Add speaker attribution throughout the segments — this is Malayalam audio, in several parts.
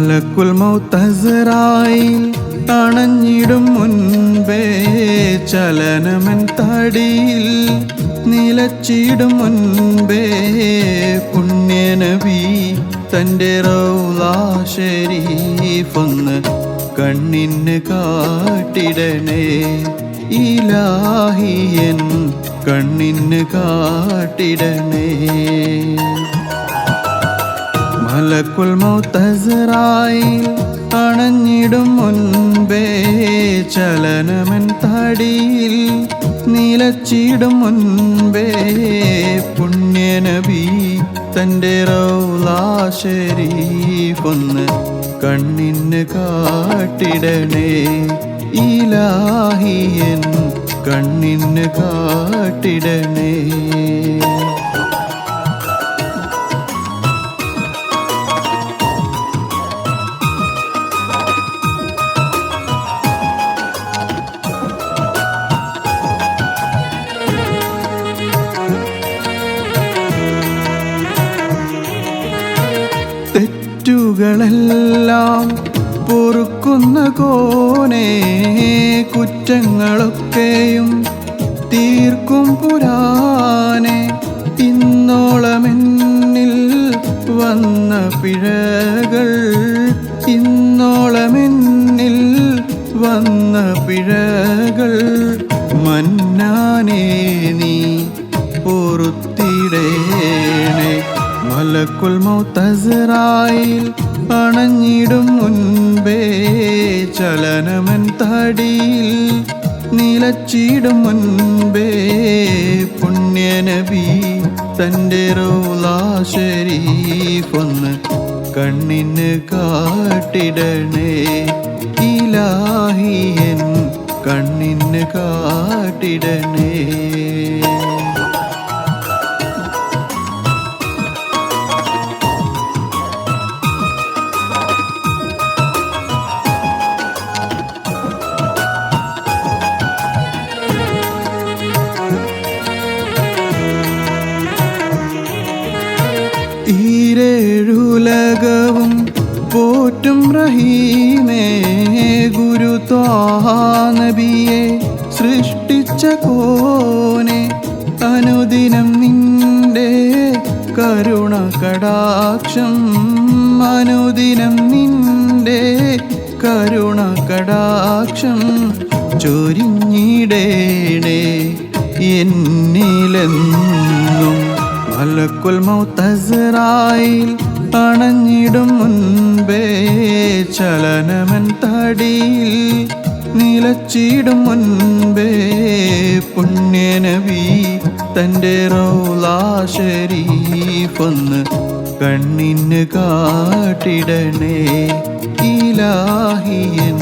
Speaker 1: മലക്കുൽ മൗത്തസറായിൽ തണഞ്ഞിടും മുൻപേ ചലനമൻ തടിയിൽ നിലച്ചിടും മുൻപേ പുണ്യനബി തന്റെ റൗലാ ഷരീഫൊന്ന് കണ്ണിന് കാട്ടിടണേ. ഇലാഹിയൻ കണ്ണിന് കാട്ടിടണേ. മലക്കുൽ മൗത്തസറായിൽ അണഞ്ഞിടും മുൻപേ ചലനമൻ തടിയിൽ നിലച്ചിടും മുൻപേ പുണ്യനബി തന്റെ റൗലാ ഷരീഫൊന്ന് കണ്ണിന് കാട്ടിടണേ. ഇലാഹിയൻ കണ്ണിന് കാട്ടിടണേ. തെറ്റുകളെല്ലാം പൊറുക്കുന്ന കോനെ കുറ്റങ്ങളൊക്കെയും തീർക്കും പുരാനെ. ഇന്നോളമെന്നിൽ വന്ന പിഴകൾ ഇന്നോളമെന്നിൽ വന്ന പിഴകൾ മലക്കുൽ മൗത്തസറായിൽ അണഞ്ഞിടും മുൻപേ ചലനമൻ തടിയിൽ നിലച്ചിടും മുൻപേ പുണ്യനബി തന്റെ റോലാ ഷരീഫൊന്ന് കണ്ണിന് കാട്ടിടണേ. ഇലാഹിയൻ കണ്ണിന് കാട്ടിടണേ. പോറ്റും റഹീമേ ഗുരു നബിയെ സൃഷ്ടിച്ച കോനെ അനുദിനം നിന്റെ കരുണ കടാക്ഷം. അനുദിനം നിന്റെ കരുണ കടാക്ഷം ചൊരിഞ്ഞിടേണേ എന്നിലെന്നും. മലക്കുൽ മൗത്തസറായിൽ അണഞ്ഞിടും മുൻപേ ചലനമൻ തടിയിൽ നിലച്ചിടും മുൻപേ പുണ്യനവി തന്റെ റൗലാ ഷരീഫൊന്ന് കണ്ണിന് കാട്ടിടണേ. ഇലാഹിയൻ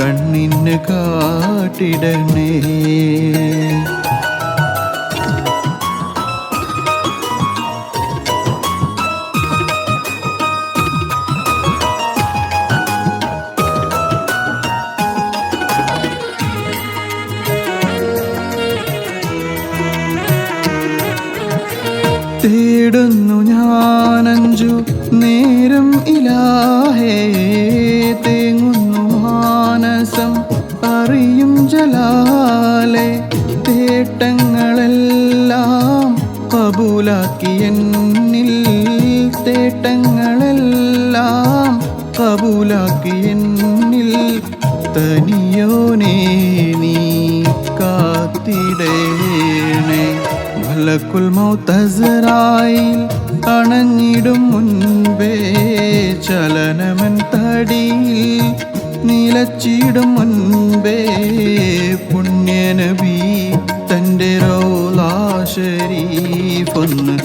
Speaker 1: കണ്ണിന് കാട്ടിടണേ. തേടുന്നു ഞാനഞ്ചു നേരം ഇലാഹേ. തേങ്ങുന്നു മാനസം അറിയും ജലാലെ. തേട്ടങ്ങളെല്ലാം കബൂലാക്കി എന്നിൽ. തേട്ടങ്ങളെല്ലാം കബൂലാക്കി എന്നിൽ. തനിയോനേ നീ മലക്കുൽ മൗത്തസറായിൽ അണഞ്ഞിടും മുൻപേ ചലനമൻ തടിയിൽ നിലച്ചിടും മുൻപേ പുണ്യനബി തന്റെ റോലാ ഷരീഫൊന്ന്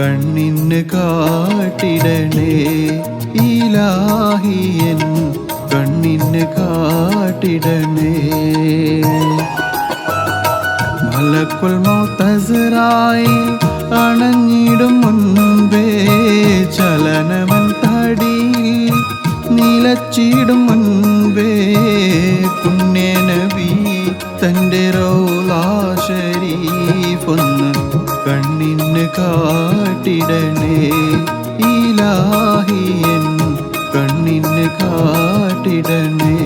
Speaker 1: കണ്ണിന് കാട്ടിടണേ. ഇലാഹിയൻ കണ്ണിന് കാട്ടിടണേ. മലക്കുൽ മൗത്തസറായി അണഞ്ഞിടും മുൻപേ ചലനമൻ തടിയിൽ നിലച്ചിടും മുൻപേ പുണ്യനവി തന്റെ റോലാ ഷരീഫൊന്ന് കണ്ണിന് കാട്ടിടണേ. ഇലാഹിയൻ കണ്ണിന് കാട്ടിടണേ.